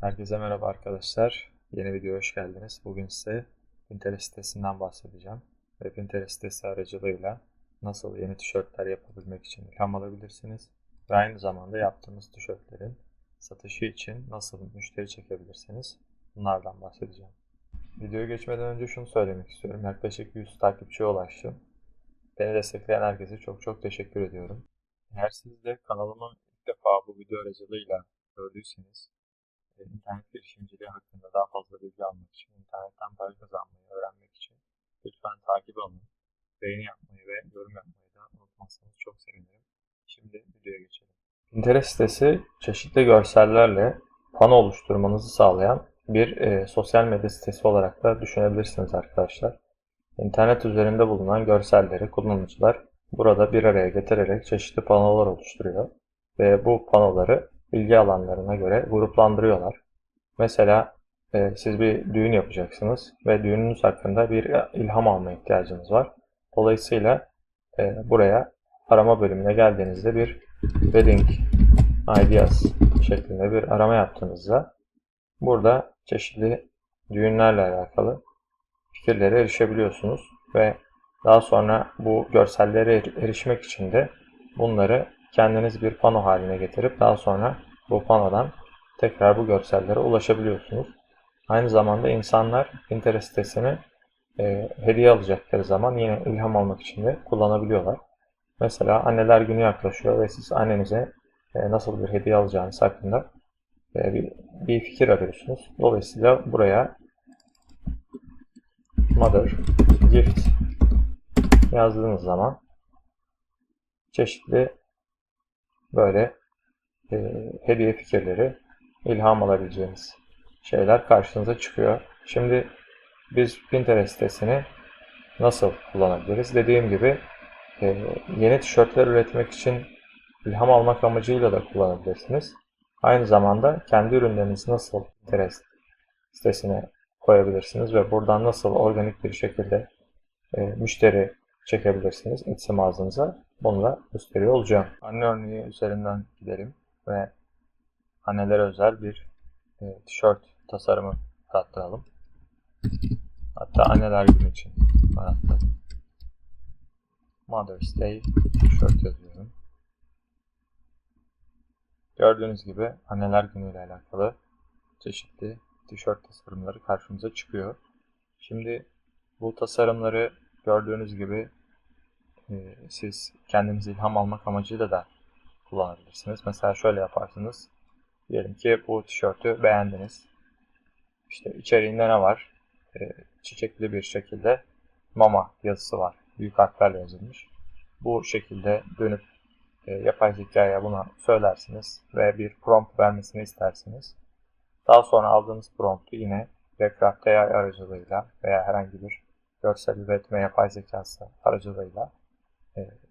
Herkese merhaba arkadaşlar. Yeni videoya hoş geldiniz. Bugün size Pinterest sitesinden bahsedeceğim. Ve Pinterest sitesi aracılığıyla nasıl yeni tişörtler yapabilmek için ilham alabilirsiniz. Ve aynı zamanda yaptığınız tişörtlerin satışı için nasıl müşteri çekebilirsiniz. Bunlardan bahsedeceğim. Videoya geçmeden önce şunu söylemek istiyorum. Yaklaşık 100 takipçiye ulaştım. Beni destekleyen herkese çok çok teşekkür ediyorum. Eğer siz de kanalımı ilk defa bu video aracılığıyla gördüyseniz internet girişimciliği hakkında daha fazla bilgi almak için, internetten para kazanmayı öğrenmek için lütfen takip alın. Beğeni yapmayı ve yorum yapmayı da unutmazsanız çok sevinirim. Şimdi videoya geçelim. Pinterest sitesi çeşitli görsellerle pano oluşturmanızı sağlayan bir e, sosyal medya sitesi olarak da düşünebilirsiniz arkadaşlar. İnternet üzerinde bulunan görselleri kullanıcılar burada bir araya getirerek çeşitli panolar oluşturuyor ve bu panoları bilgi alanlarına göre gruplandırıyorlar. Mesela e, siz bir düğün yapacaksınız ve düğününüz hakkında bir ilham alma ihtiyacınız var. Dolayısıyla e, buraya arama bölümüne geldiğinizde bir wedding ideas şeklinde bir arama yaptığınızda burada çeşitli düğünlerle alakalı fikirlere erişebiliyorsunuz ve daha sonra bu görsellere erişmek için de bunları kendiniz bir pano haline getirip daha sonra bu panodan tekrar bu görsellere ulaşabiliyorsunuz. Aynı zamanda insanlar Pinterest sitesini e, hediye alacakları zaman yine ilham almak için de kullanabiliyorlar. Mesela anneler günü yaklaşıyor ve siz annenize e, nasıl bir hediye alacağınız hakkında e, bir, bir fikir arıyorsunuz. Dolayısıyla buraya Mother Gift yazdığınız zaman çeşitli böyle e, hediye fikirleri, ilham alabileceğiniz şeyler karşınıza çıkıyor. Şimdi biz Pinterest sitesini nasıl kullanabiliriz? Dediğim gibi e, yeni tişörtler üretmek için ilham almak amacıyla da kullanabilirsiniz. Aynı zamanda kendi ürünlerinizi nasıl Pinterest sitesine koyabilirsiniz ve buradan nasıl organik bir şekilde e, müşteri çekebilirsiniz Etsy mağazanıza. Bunu da gösteriyor olacağım. Anne örneği üzerinden gidelim ve annelere özel bir e, tişört tasarımı yarattıralım. Hatta anneler günü için yarattıralım. Mother's Day tişört yazıyorum. Gördüğünüz gibi anneler günüyle alakalı çeşitli tişört tasarımları karşımıza çıkıyor. Şimdi bu tasarımları gördüğünüz gibi siz kendiniz ilham almak amacıyla da kullanabilirsiniz. Mesela şöyle yaparsınız. Diyelim ki bu tişörtü beğendiniz. İşte içeriğinde ne var? E, çiçekli bir şekilde mama yazısı var. Büyük harflerle yazılmış. Bu şekilde dönüp e, yapay zekaya buna söylersiniz ve bir prompt vermesini istersiniz. Daha sonra aldığınız promptu yine Backcraft AI aracılığıyla veya herhangi bir görsel üretme yapay zekası aracılığıyla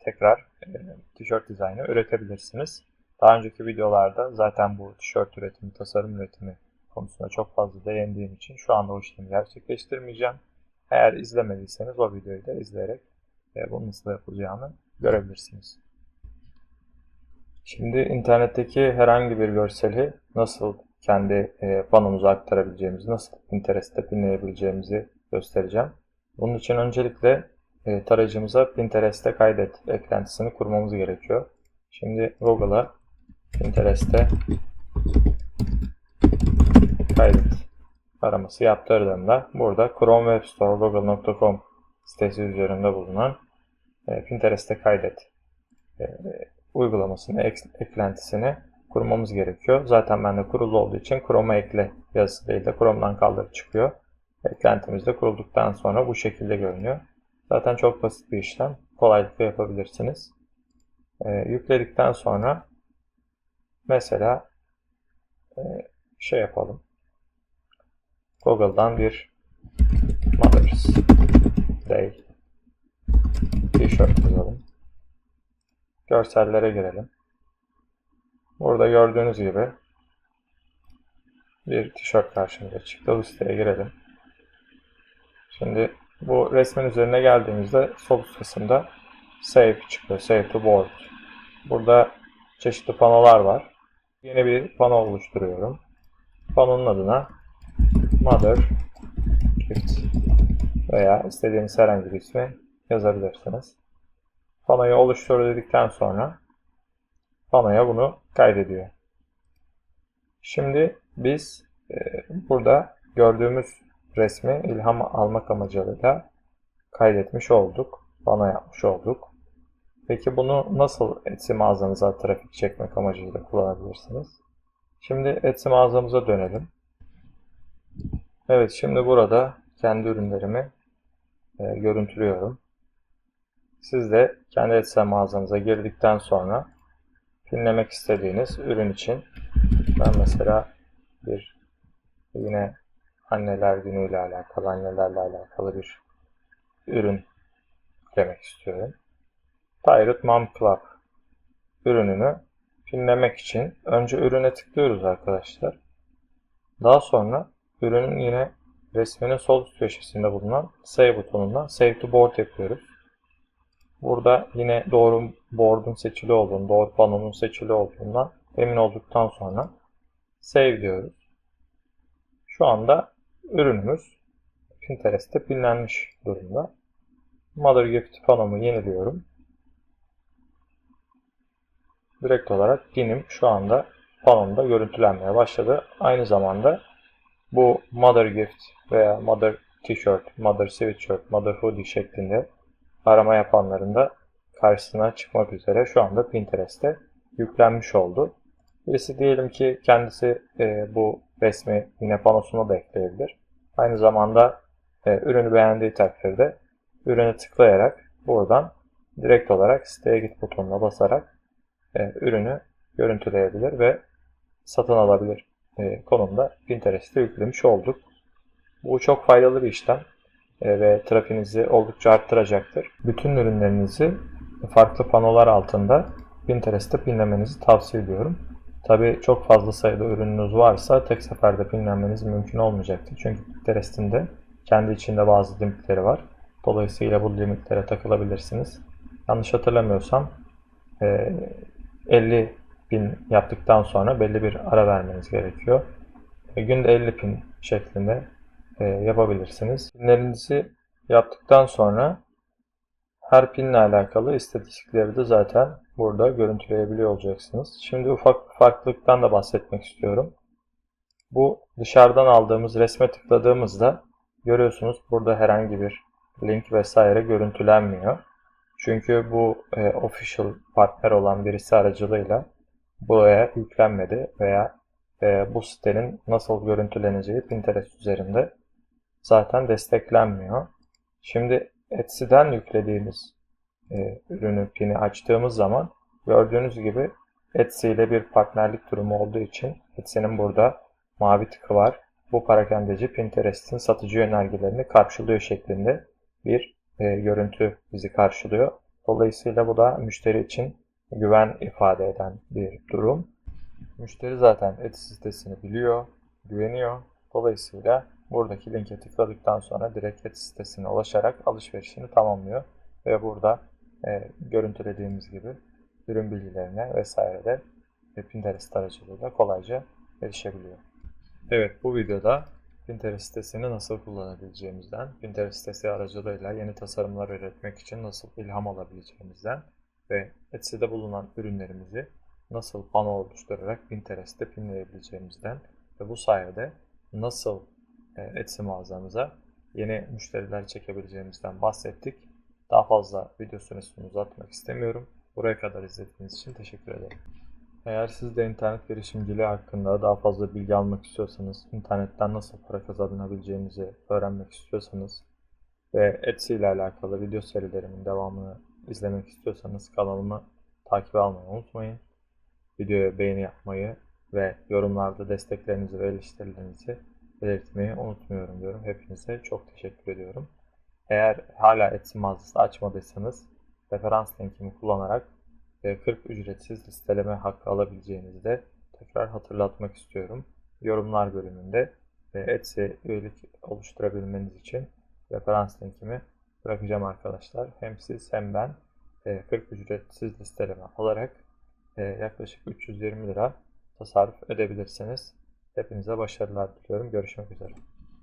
tekrar e, tişört dizaynı üretebilirsiniz. Daha önceki videolarda zaten bu tişört üretimi, tasarım üretimi konusunda çok fazla değindiğim için şu anda o işlemi gerçekleştirmeyeceğim. Eğer izlemediyseniz o videoyu da izleyerek e, bunun nasıl yapılacağını görebilirsiniz. Şimdi internetteki herhangi bir görseli nasıl kendi e, panomuza aktarabileceğimizi, nasıl Pinterest'te pinleyebileceğimizi göstereceğim. Bunun için öncelikle e, tarayıcımıza Pinterest'te kaydet eklentisini kurmamız gerekiyor. Şimdi Google'a Pinterest'te kaydet araması yaptırdığımda burada Chrome Web Store Google.com sitesi üzerinde bulunan e, Pinterest'te kaydet e, uygulamasını, eklentisini kurmamız gerekiyor. Zaten bende kurulu olduğu için Chrome'a ekle yazısı değil de Chrome'dan kaldırıp çıkıyor. Eklentimiz de kurulduktan sonra bu şekilde görünüyor. Zaten çok basit bir işlem. Kolaylıkla yapabilirsiniz. E, yükledikten sonra mesela e, şey yapalım. Google'dan bir Mother's Day t-shirt yazalım. Görsellere girelim. Burada gördüğünüz gibi bir tişört karşımıza çıktı. Bu siteye girelim. Şimdi bu resmin üzerine geldiğimizde sol üst kısımda Save çıkıyor. Save to Board. Burada çeşitli panolar var. Yeni bir pano oluşturuyorum. Panonun adına Mother Gift veya istediğiniz herhangi bir ismi yazabilirsiniz. Panoyu oluştur dedikten sonra panoya bunu kaydediyor. Şimdi biz e, burada gördüğümüz resmi ilham almak amacıyla kaydetmiş olduk. Pano yapmış olduk. Peki bunu nasıl Etsy mağazanıza trafik çekmek amacıyla kullanabilirsiniz? Şimdi Etsy mağazamıza dönelim. Evet şimdi burada kendi ürünlerimi e, görüntülüyorum. Siz de kendi Etsy mağazanıza girdikten sonra pinlemek istediğiniz ürün için ben mesela bir yine anneler günüyle alakalı, annelerle alakalı bir ürün demek istiyorum. Pirate Mom Club ürününü pinlemek için önce ürüne tıklıyoruz arkadaşlar. Daha sonra ürünün yine resminin sol üst köşesinde bulunan Save butonundan Save to Board yapıyoruz. Burada yine doğru board'un seçili olduğunu, doğru panonun seçili olduğundan emin olduktan sonra Save diyoruz. Şu anda ürünümüz Pinterest'te pinlenmiş durumda. Mother Gift panomu yeniliyorum. Direkt olarak pinim şu anda panomda görüntülenmeye başladı. Aynı zamanda bu Mother Gift veya Mother T-shirt, Mother Sweatshirt, Mother Hoodie şeklinde arama yapanların da karşısına çıkmak üzere şu anda Pinterest'te yüklenmiş oldu. Birisi diyelim ki kendisi e, bu resmi yine panosuna da ekleyebilir. Aynı zamanda e, ürünü beğendiği takdirde ürüne tıklayarak buradan direkt olarak siteye git butonuna basarak e, ürünü görüntüleyebilir ve satın alabilir e, konumda Pinterest'te yüklemiş olduk. Bu çok faydalı bir işlem e, ve trafiğinizi oldukça arttıracaktır. Bütün ürünlerinizi farklı panolar altında Pinterest'te pinlemenizi tavsiye ediyorum. Tabi çok fazla sayıda ürününüz varsa tek seferde pinlenmeniz mümkün olmayacaktır. Çünkü Pinterest'in de kendi içinde bazı limitleri var. Dolayısıyla bu limitlere takılabilirsiniz. Yanlış hatırlamıyorsam 50 pin yaptıktan sonra belli bir ara vermeniz gerekiyor. Günde 50 pin şeklinde yapabilirsiniz. Pinlerinizi yaptıktan sonra her pinle alakalı istatistikleri de zaten burada görüntüleyebiliyor olacaksınız. Şimdi ufak bir farklılıktan da bahsetmek istiyorum. Bu dışarıdan aldığımız resme tıkladığımızda görüyorsunuz burada herhangi bir link vesaire görüntülenmiyor. Çünkü bu e, official partner olan birisi aracılığıyla buraya yüklenmedi veya e, bu sitenin nasıl görüntüleneceği Pinterest üzerinde zaten desteklenmiyor. Şimdi Etsy'den yüklediğimiz e, ürünü pini açtığımız zaman gördüğünüz gibi Etsy ile bir partnerlik durumu olduğu için Etsy'nin burada mavi tıkı var. Bu parakendeci Pinterest'in satıcı yönergelerini karşılıyor şeklinde bir e, görüntü bizi karşılıyor. Dolayısıyla bu da müşteri için güven ifade eden bir durum. Müşteri zaten Etsy sitesini biliyor, güveniyor. Dolayısıyla buradaki linke tıkladıktan sonra direkt Etsy sitesine ulaşarak alışverişini tamamlıyor. Ve burada e, görüntülediğimiz gibi ürün bilgilerine vesaire de Pinterest aracılığıyla kolayca erişebiliyor. Evet bu videoda Pinterest sitesini nasıl kullanabileceğimizden, Pinterest sitesi aracılığıyla yeni tasarımlar üretmek için nasıl ilham alabileceğimizden ve Etsy'de bulunan ürünlerimizi nasıl pano oluşturarak Pinterest'te pinleyebileceğimizden ve bu sayede nasıl e, Etsy mağazamıza yeni müşteriler çekebileceğimizden bahsettik. Daha fazla video süresini uzatmak istemiyorum. Buraya kadar izlediğiniz için teşekkür ederim. Eğer siz de internet girişimciliği hakkında daha fazla bilgi almak istiyorsanız, internetten nasıl para kazanabileceğinizi öğrenmek istiyorsanız ve Etsy ile alakalı video serilerimin devamını izlemek istiyorsanız kanalımı takip almayı unutmayın. Videoya beğeni yapmayı ve yorumlarda desteklerinizi ve eleştirilerinizi belirtmeyi unutmuyorum diyorum. Hepinize çok teşekkür ediyorum. Eğer hala Etsy mağazası açmadıysanız referans linkimi kullanarak 40 ücretsiz listeleme hakkı alabileceğinizi de tekrar hatırlatmak istiyorum. Yorumlar bölümünde Etsy üyelik oluşturabilmeniz için referans linkimi bırakacağım arkadaşlar. Hem siz hem ben 40 ücretsiz listeleme alarak yaklaşık 320 lira tasarruf edebilirsiniz. Hepinize başarılar diliyorum. Görüşmek üzere.